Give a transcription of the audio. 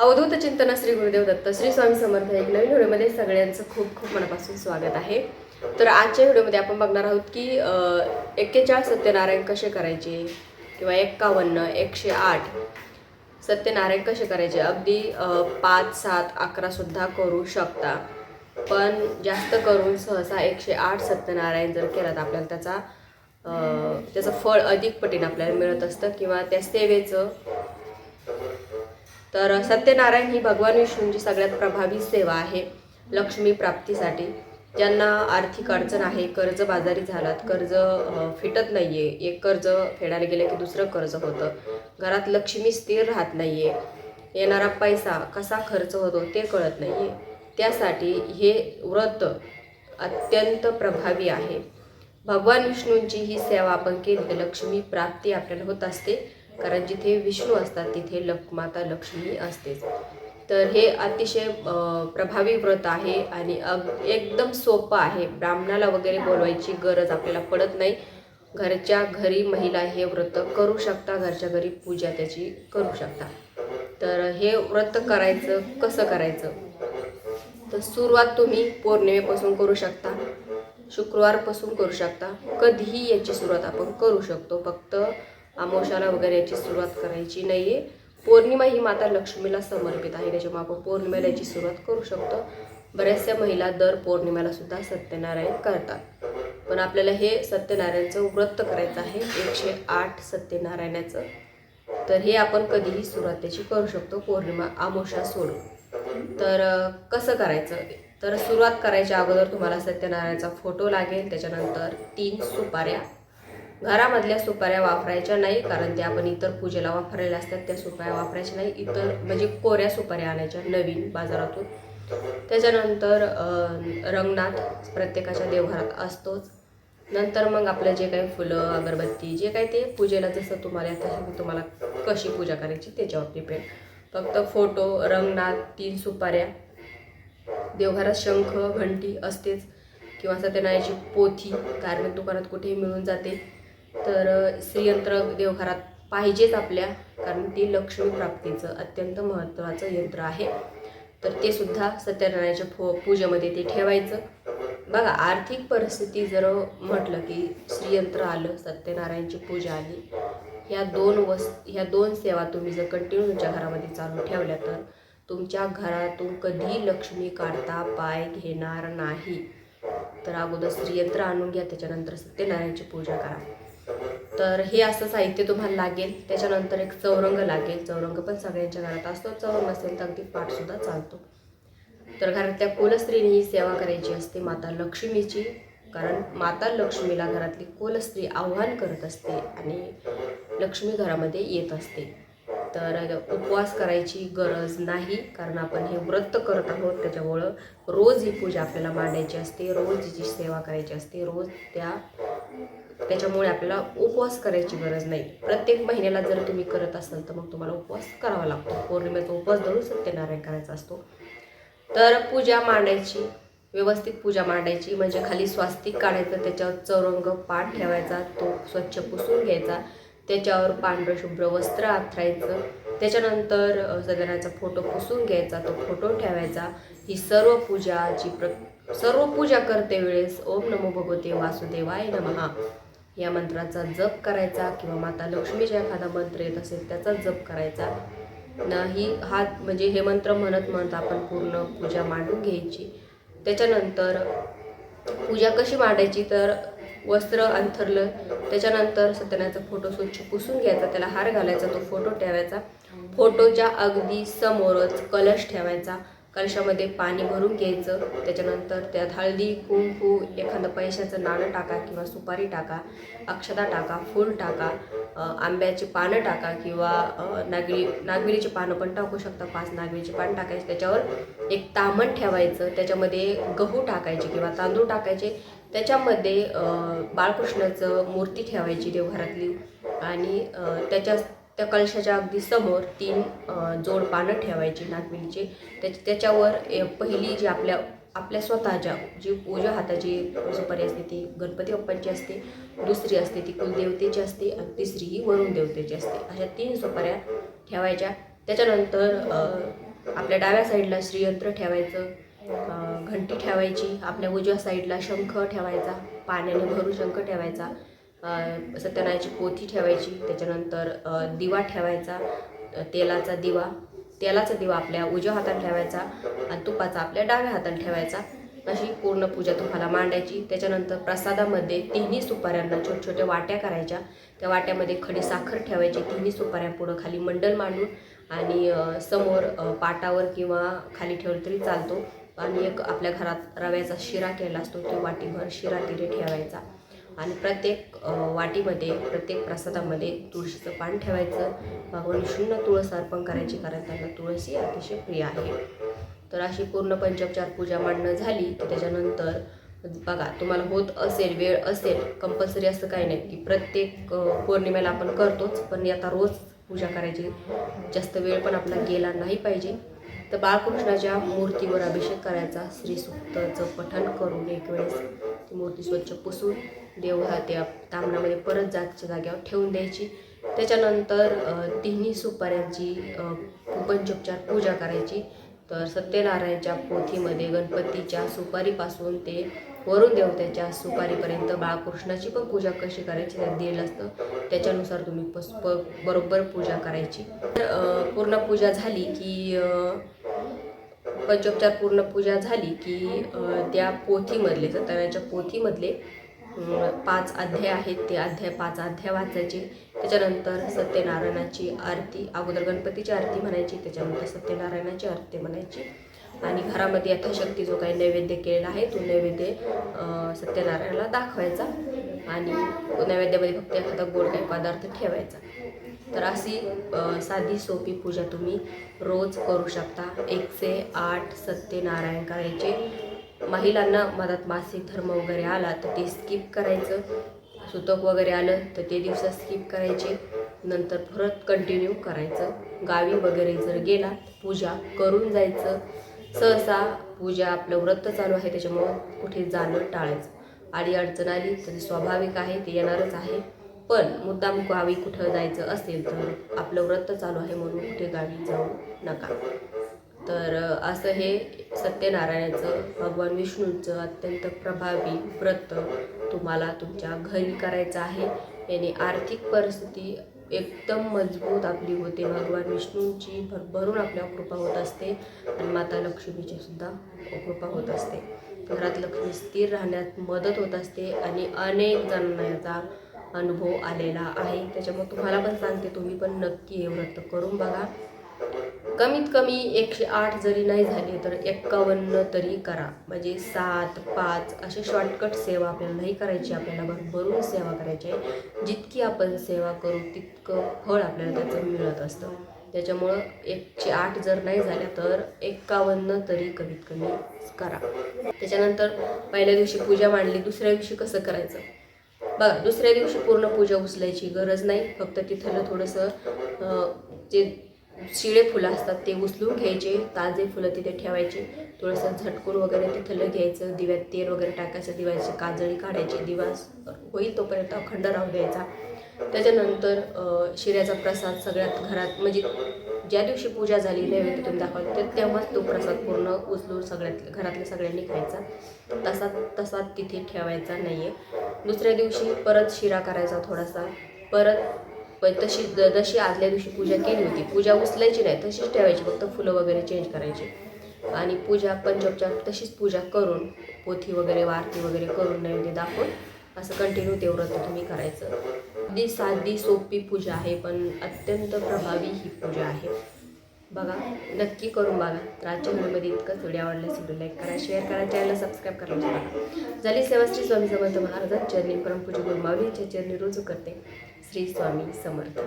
अवधूत चिंतन श्री गुरुदेव दत्त श्री स्वामी समर्थ एक नवीन व्हिडिओमध्ये सगळ्यांचं खूप खूप मनापासून स्वागत आहे. तर आजच्या व्हिडिओमध्ये आपण बघणार आहोत की एक्केचाळीस सत्यनारायण कसे करायचे किंवा एक्कावन्न एकशे आठ सत्यनारायण कसे करायचे? अगदी पाच सात अकरासुद्धा करू शकता. पण जास्त करून सहसा एकशे आठ सत्यनारायण जर केला तर आपल्याला त्याचा त्याचं फळ अधिक पटीनं आपल्याला मिळत असतं किंवा त्या सेवेचं तर सत्यनारायण ही भगवान विष्णूंची सगळ्यात प्रभावी सेवा आहे लक्ष्मी प्राप्तीसाठी. ज्यांना आर्थिक अडचण आहे कर्ज बाजारी झालात कर्ज फिटत नाही आहे एक कर्ज फेडायला गेलं की दुसरं कर्ज होतं. घरात लक्ष्मी स्थिर राहत नाही आहे येणारा पैसा कसा खर्च होतो ते कळत नाही आहे त्यासाठी हे व्रत अत्यंत प्रभावी आहे. भगवान विष्णूंची ही सेवा आपण केली तर लक्ष्मी प्राप्ती आपल्याला होत असते. कारण जिथे विष्णू असतात तिथे लक माता लक्ष्मी असतेच. तर हे अतिशय प्रभावी व्रत आहे आणि अग एकदम सोपं आहे. ब्राह्मणाला वगैरे बोलवायची गरज आपल्याला पडत नाही. घरच्या घरी महिला हे व्रत करू शकता घरच्या घरी पूजा त्याची करू शकता. तर हे व्रत करायचं कसं करायचं? तर सुरुवात तुम्ही पौर्णिमेपासून करू शकता. शुक्रवारपासून करू शकता. कधीही याची सुरुवात आपण करू शकतो. फक्त अमावश्याला वगैरे याची सुरुवात करायची नाही आहे पौर्णिमा ही माता लक्ष्मीला समर्पित आहे. त्याच्यामुळे आपण पौर्णिमेला याची सुरुवात करू शकतो. बऱ्याचशा महिला दर पौर्णिमेला सुद्धा सत्यनारायण करतात. पण आपल्याला हे सत्यनारायणचं व्रत करायचं आहे. एकशे आठ सत्यनारायणाचं. तर हे आपण कधीही सुरुवात त्याची करू शकतो. पौर्णिमा आमोशा सोडून. तर कसं करायचं? तर सुरुवात करायच्या अगोदर तुम्हाला सत्यनारायणचा फोटो लागेल. त्याच्यानंतर तीन सुपाऱ्या घरामधल्या सुपाऱ्या वापरायच्या नाही कारण त्या आपण इतर पूजेला वापरायला असतात त्या सुपाऱ्या वापरायच्या नाही. इतर म्हणजे कोऱ्या सुपाऱ्या आणायच्या नवीन बाजारातून. त्याच्यानंतर रंगनाथ प्रत्येकाच्या देवघरात असतोच. नंतर मग आपलं जे काही फुलं अगरबत्ती जे काही ते पूजेला जसं तुम्हाला येतं मी तुम्हाला कशी पूजा करायची त्याच्यावर डिपेंड फक्त फोटो रंगनाथ तीन सुपाऱ्या. देवघरात शंख घंटी असतेच. किंवा सत्यनारायणाची पोथी धार्मिक दुकानात कुठेही मिळून जाते. तर श्रीयंत्र देवघरात पाहिजेच आपल्या कारण ती लक्ष्मी प्राप्तीचं अत्यंत महत्त्वाचं यंत्र आहे. तर ते सुद्धा सत्यनारायणाच्या फो पूजेमध्ये ते ठेवायचं. बघा आर्थिक परिस्थिती जर म्हटलं की श्रीयंत्र आलं सत्यनारायणची पूजा आली ह्या दोन वस ह्या दोन सेवा तुम्ही जर कंटिन्यू तुमच्या घरामध्ये चालू ठेवल्या तर तुमच्या घरातून कधी लक्ष्मी काढता पाय घेणार नाही. तर अगोदर श्रीयंत्र आणून घ्या त्याच्यानंतर सत्यनारायणची पूजा करा. तर हे असं साहित्य तुम्हाला लागेल. त्याच्यानंतर एक चौरंग लागेल. चौरंग पण सगळ्यांच्या घरात असतो. चौरंग असेल तर अगदी पाठसुद्धा चालतो. तर घरातल्या कुलस्त्रीने ही सेवा करायची असते माता लक्ष्मीची. कारण माता लक्ष्मीला घरातली कुलस्त्री आव्हान करत असते आणि लक्ष्मी घरामध्ये येत असते. तर उपवास करायची गरज नाही कारण आपण हे व्रत करत आहोत. त्याच्यामुळं रोज ही पूजा आपल्याला मांडायची असते. रोज हिची सेवा करायची असते रोज त्या त्याच्यामुळे आपल्याला उपवास करायची गरज नाही. प्रत्येक महिन्याला जर तुम्ही करत असाल तर मग तुम्हाला उपवास करावा लागतो. पौर्णिमेचा उपवास धरून सत्यनारायण करायचा असतो. तर पूजा मांडायची व्यवस्थित पूजा मांडायची म्हणजे खाली स्वास्तिक काढायचं त्याच्यावर चौरंग पाठ ठेवायचा तो स्वच्छ पुसून घ्यायचा त्याच्यावर पांढरं शुभ्र वस्त्र आथरायचं त्याच्यानंतर अ, फोटो पुसून घ्यायचा तो फोटो ठेवायचा. ही सर्व पूजाची प्र सर्व पूजा करते वेळेस ओम नमो भगवते वासुदेवाय नमहा या मंत्राचा जप करायचा किंवा माता लक्ष्मीचा एखादा मंत्र येत असेल त्याचा जप करायचा. नाही हा म्हणजे हे मंत्र म्हणत म्हणत आपण पूर्ण पूजा मांडून घ्यायची. त्याच्यानंतर पूजा कशी मांडायची तर वस्त्र अंथरलं त्याच्यानंतर सत्यनाचा फोटो स्वच्छ पुसून घ्यायचा त्याला हार घालायचा तो फोटो ठेवायचा. फोटोच्या अगदी समोरच कलश ठेवायचा. कलशामध्ये पाणी भरून घ्यायचं. त्याच्यानंतर त्यात हळदी कुंकू एखादं पैशाचं नाणं टाका किंवा सुपारी टाका अक्षता टाका फूल टाका आंब्याची पानं टाका किंवा नागिरी नागरी नागविरीची पानं पण टाकू शकता. पाच नागविरीची पानं टाकायची. त्याच्यावर एक तामण ठेवायचं. त्याच्यामध्ये गहू टाकायचे किंवा तांदूळ टाकायचे. त्याच्यामध्ये बाळकृष्णाचं मूर्ती ठेवायची देवघरातली. आणि त्याच्या त्या कलशाच्या अगदी समोर तीन जोडपानं जोड पानं ठेवायची नागविरीची त्याच्या त्याच्यावर ए, पहिली जी आपल्या आपल्या स्वतःच्या जी पूजा हाताची सुपारी असते ती गणपती बाप्पांची असते दुसरी असते ती कुलदेवतेची असते आणि तिसरी ही वरुण देवतेची असते. अशा तीन सुपाऱ्या ठेवायच्या. त्याच्यानंतर आपल्या डाव्या साईडला श्रीयंत्र ठेवायचं घंटी ठेवायची. आपल्या उजव्या साईडला शंख ठेवायचा पाण्याने भरून शंख ठेवायचा. सत्यनारायणाची पोथी ठेवायची त्याच्यानंतर दिवा ठेवायचा तेलाचा दिवा तेलाचा दिवा आपल्या उजव्या हातात ठेवायचा आणि तुपाचा आपल्या डाव्या हातात ठेवायचा. अशी पूर्ण पूजा तुम्हाला मांडायची. त्याच्यानंतर प्रसादामध्ये तिन्ही सुपाऱ्यांना छोट छोट्या वाट्या करायच्या. त्या वाट्यामध्ये खडी साखर ठेवायची. तिन्ही सुपाऱ्या पुढं खाली मंडल मांडून आणि समोर पाटावर किंवा खाली ठेवलं तरी चालतो. आणि एक आपल्या घरात रव्याचा शिरा केला असतो. तो वाटीभर शिरा तिथे ठेवायचा. आणि प्रत्येक वाटीमध्ये प्रत्येक प्रसादामध्ये तुळशीचं पान ठेवायचं. भगवान विष्णूंना तुळस अर्पण करायची कारण त्यांना तुळस ही अतिशय प्रिय आहे. तर अशी पूर्ण पंचोपचार पूजा मांडणं झाली की त्याच्यानंतर बघा तुम्हाला होत असेल वेळ असेल कंपल्सरी असं काही नाही की प्रत्येक पौर्णिमेला आपण करतोच पण आता रोज पूजा करायची जास्त वेळ पण आपला गेला नाही पाहिजे. तर बाळकृष्णाच्या मूर्तीवर अभिषेक करायचा. श्रीसूक्तचं पठण करून एक वेळेस ती मूर्ती स्वच्छ पुसून देव हा त्या तांबणामध्ये परत जातच्या जागेवर ठेवून द्यायची. त्याच्यानंतर तिन्ही सुपाऱ्यांची पंचोपचार पूजा करायची. तर सत्यनारायणच्या पोथीमध्ये गणपतीच्या सुपारीपासून ते वरुण देवतेच्या सुपारीपर्यंत बाळकृष्णाची पण पूजा कशी करायची त्यात दिलेलं असतं. त्याच्यानुसार तुम्ही पस प बरोबर पूजा करायची. तर पूर्ण पूजा झाली की पंचोपचार पूर्ण पूजा झाली की त्या पोथीमधले सत्यनारायणच्या पोथीमधले पाच अध्याय आहेत. ते अध्याय पाच अध्याय वाचायचे. त्याच्यानंतर सत्यनारायणाची आरती अगोदर गणपतीची आरती म्हणायची त्याच्यानंतर सत्यनारायणाची आरती म्हणायची. आणि घरामध्ये यथाशक्ती जो काही नैवेद्य केलेला आहे तो नैवेद्य सत्यनारायणाला दाखवायचा. आणि नैवेद्यामध्ये फक्त एखादा गोड काही पदार्थ ठेवायचा. तर अशी साधी सोपी पूजा तुम्ही रोज करू शकता. एकशे आठ सत्यनारायण करायचे. महिलांना मधात मासिक धर्म वगैरे आला तर ते स्किप करायचं. सुतक वगैरे आलं तर ते दिवस स्किप करायचे. नंतर परत कंटिन्यू करायचं. गावी वगैरे जर गेला पूजा करून जायचं. सहसा पूजा आपलं व्रत चालू आहे त्याच्यामुळं कुठे जाणं टाळायचं. आडी अडचण आली तर स्वाभाविक आहे ते येणारच आहे. पण मुद्दाम गावी कुठं जायचं असेल तर आपलं व्रत चालू आहे म्हणून कुठे गावी जाऊ नका. तर असं हे सत्यनारायणाचं भगवान विष्णूंचं अत्यंत प्रभावी व्रत तुम्हाला तुमच्या घरी करायचं आहे. याने आर्थिक परिस्थिती एकदम मजबूत आपली होते. भगवान विष्णूंची भरभरून आपल्या कृपा होत असते आणि माता लक्ष्मीची सुद्धा कृपा होत असते. घरात लक्ष्मी स्थिर राहण्यात मदत होत असते आणि अनेक जणांना याचा अनुभव आलेला आहे. त्याच्यामुळे तुम्हाला पण सांगते तुम्ही पण नक्की हे व्रत करून बघा. कमीत कमी एकशे आठ जरी नाही झाले तर एक्कावन्न तरी करा. म्हणजे सात पाच असे शॉर्टकट सेवा आपल्याला नाही करायची. आपल्याला भरभरून सेवा करायची आहे. जितकी आपण सेवा करू तितकं फळ आपल्याला त्याचं मिळत असतं. त्याच्यामुळं एकशे आठ जर नाही झाल्या तर एक्कावन्न तरी कमीत कमी करा. त्याच्यानंतर पहिल्या दिवशी पूजा मांडली दुसऱ्या दिवशी कसं करायचं? बघा दुसऱ्या दिवशी पूर्ण पूजा उचलायची गरज नाही. फक्त तिथलं थोडंसं जे शिळे फुलं असतात ते उचलून घ्यायचे ताजे फुलं तिथे ठेवायचे थोडंसं झटकून वगैरे तिथलं घ्यायचं दिव्यात तेल वगैरे टाकायचं दिव्याची काजळी काढायची दिवा होईल तोपर्यंत अखंड राहू द्यायचा. त्याच्यानंतर शिऱ्याचा प्रसाद सगळ्यात घरात म्हणजे ज्या दिवशी पूजा झाली नैवेद्य तुम्ही दाखवलं तर तेव्हाच तो प्रसाद पूर्ण उचलून सगळ्यात घरातल्या सगळ्यांनी खायचा. तसा तसा तिथे ठेवायचा नाही आहे दुसऱ्या दिवशी परत शिरा करायचा थोडासा. परत पण तशी ज- जशी आदल्या दिवशी पूजा केली होती पूजा उचलायची नाही तशीच ठेवायची फक्त फुलं वगैरे चेंज करायची. आणि पूजा पंचोपचार तशीच पूजा करून पोथी वगैरे वारती वगैरे करून नैवेद्य दाखवून असं कंटिन्यू ते व्रत तुम्ही करायचं. अगदी साधी सोपी पूजा आहे पण अत्यंत प्रभावी ही पूजा आहे. बघा नक्की करून बघा. तर आजच्या व्हिडिओमध्ये इतकंच व्हिडिओ आवडल्यास व्हिडिओ लाईक करा शेअर करा चॅनलला सबस्क्राईब करा झाली सेवाश्री स्वामी समर्थ महाराजांच्या चरणी परमपूज्य गुरुमाऊलींच्या चरणी रुजू करते. श्री स्वामी समर्थ.